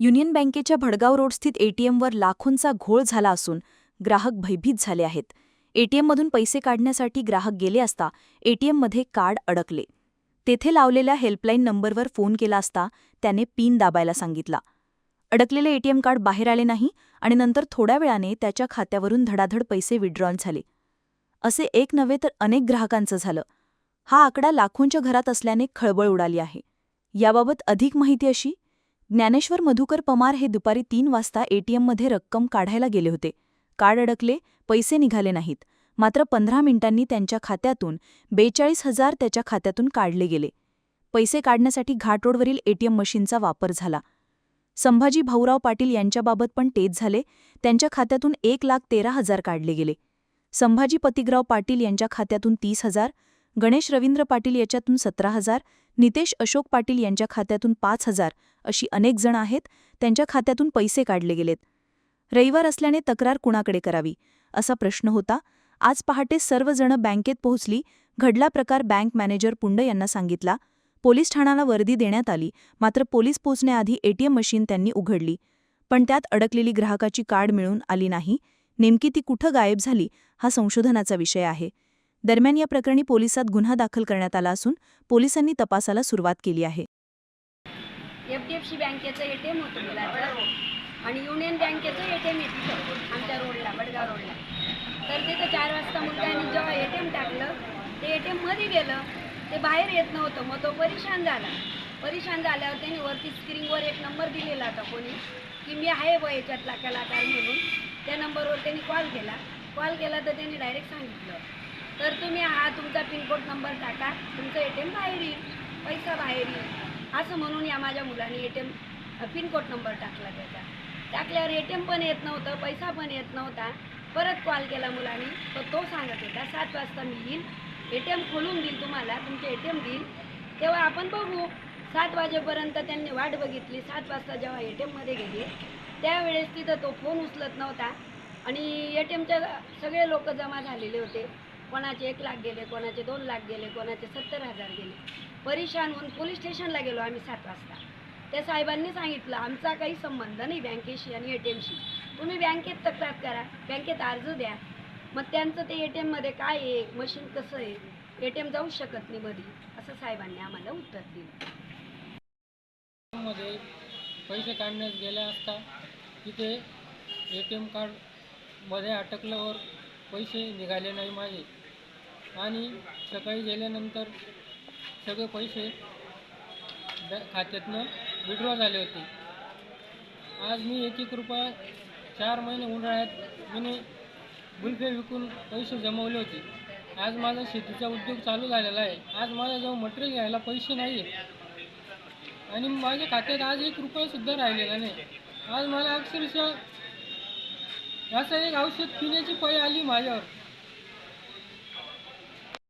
Union बँकेच्या Bhadgaon road स्थित एटीएमवर लाखोंचा घोळ झाला असून ग्राहक भयभीत झाले आहेत. एटीएममधून पैसे काढण्यासाठी ग्राहक गेले असता एटीएममध्ये कार्ड अडकले. तेथे लावलेल्या हेल्पलाईन नंबरवर फोन केला असता त्याने पिन दाबायला सांगितला. अडकलेले एटीएम कार्ड बाहेर आले नाही आणि नंतर थोड्या वेळाने त्याच्या खात्यावरून धडाधड पैसे विड्रॉल झाले. असे एक नव्हे तर अनेक ग्राहकांचं झालं. हा आकडा लाखोंच्या घरात असल्याने खळबळ उडाली आहे. याबाबत अधिक माहिती अशी ज्ञानेश्वर मधुकर पमार हे दुपारी तीन वाजता एटीएममध्ये रक्कम काढायला गेले होते. कार्ड अडकले पैसे निघाले नाहीत. मात्र पंधरा मिनिटांनी त्यांच्या खात्यातून बेचाळीस हजार त्याच्या खात्यातून काढले गेले. पैसे काढण्यासाठी घाटरोडवरील एटीएम मशीनचा वापर झाला. संभाजी भाऊराव पाटील यांच्याबाबत पण तेच झाले. त्यांच्या खात्यातून एक लाख तेरा हजार काढले गेले. संभाजी पतिग्राव पाटील यांच्या खात्यातून तीस हजार गणेश रवींद्र पाटील याच्यातून सतरा हजार नितेश अशोक पाटील यांच्या खात्यातून पाच हजार अशी अनेक जण आहेत त्यांच्या खात्यातून पैसे काढले गेलेत. रविवार असल्याने तक्रार कुणाकडे करावी? असा प्रश्न होता. आज पहाटे सर्वजण बँकेत पोहोचली. घडला प्रकार बँक मॅनेजर पुंड यांना सांगितला. पोलीस ठाण्याला वर्दी देण्यात आली. मात्र पोलीस पोहोचण्याआधी एटीएम मशीन त्यांनी उघडली. पण त्यात अडकलेली ग्राहकाची कार्ड मिळून आली नाही. नेमकी ती कुठं गायब झाली हा संशोधनाचा विषय आहे. दरम्यान या प्रकरणी पोलिसात गुन्हा दाखल करण्यात आला असून पोलिसांनी तपासाला सुरुवात केली आहे. डी एफ सी बँकेचं ए टी एम होतं मुलाचं. आणि युनियन बँकेचं ए टी एम येते आमच्या रोडला बडगाव रोडला. तर तिथं चार वाजता मुलगाने जेव्हा ए टी एम टाकलं ते ए टी एममध्ये गेलं ते बाहेर येत नव्हतं. मग तो परेशान झाला. परेशान झाल्यावर त्यांनी वरती स्क्रीनवर एक नंबर दिलेला होता कोणी की मी आहे व याच्यातला कलाकार म्हणून. त्या नंबरवर त्यांनी कॉल केला. कॉल केला तर त्यांनी डायरेक्ट सांगितलं तर तुम्ही हा तुमचा पिनकोड नंबर टाका. तुमचं ए टी एम बाहेर येईल. पैसा बाहेर येईल. असं म्हणून या माझ्या मुलाने A T M pincode number टाकला त्याचा. टाकल्यावर ए टी एम पण येत नव्हतं पैसा पण येत नव्हता. परत कॉल केला मुलाने तर तो सांगत होता सात वाजता मी येईल ए टी एम खोलून देईल तुम्हाला तुमचे ए टी एम देईल तेव्हा आपण बघू. सात वाजेपर्यंत त्यांनी वाट बघितली. सात वाजता जेव्हा ए टी एममध्ये गेले त्यावेळेस तिथं तो फोन उचलत नव्हता. आणि ए टी एमच्या सगळे लोक जमा झालेले होते. कोणाचे एक लाख गेले कोणाचे दोन लाख गेले कोणाचे सत्तर हजार गेले. परेशान होऊन पोलीस स्टेशनला गेलो आम्ही सात वाजता. त्या साहेबांनी सांगितलं आमचा काही संबंध नाही बँकेशी आणि ए टी एमशी तुम्ही बँकेत तक्रार करा बँकेत अर्ज द्या. मग त्यांचं ते ए टी एममध्ये काय आहे मशीन कसं आहे? ए टी एम जाऊ शकत नाही मधी. असं साहेबांनी आम्हाला उत्तर दिलं. मध्ये पैसे काढण्यास गेल्या असता तिथे ए टी एम कार्डमध्ये अटकल्यावर पैसे निघाले नाही माझे आणि सकाळी गेल्यानंतर सगळे पैसे बॅ खात्यातनं विड्रॉ झाले होते. आज मी एक एक रुपया चार महिने उन्हाळ्यात मी गुलफे विकून पैसे जमवले होते. आज माझा शेतीचा उद्योग चालू झालेला आहे. आज माझ्याजवळ मटेरियल घ्यायला पैसे नाही आहेत आणि माझ्या खात्यात आज एक रुपयासुद्धा राहिलेला नाही. आज मला अक्षरशः असं एक औषध पिण्याची पय आली माझ्यावर.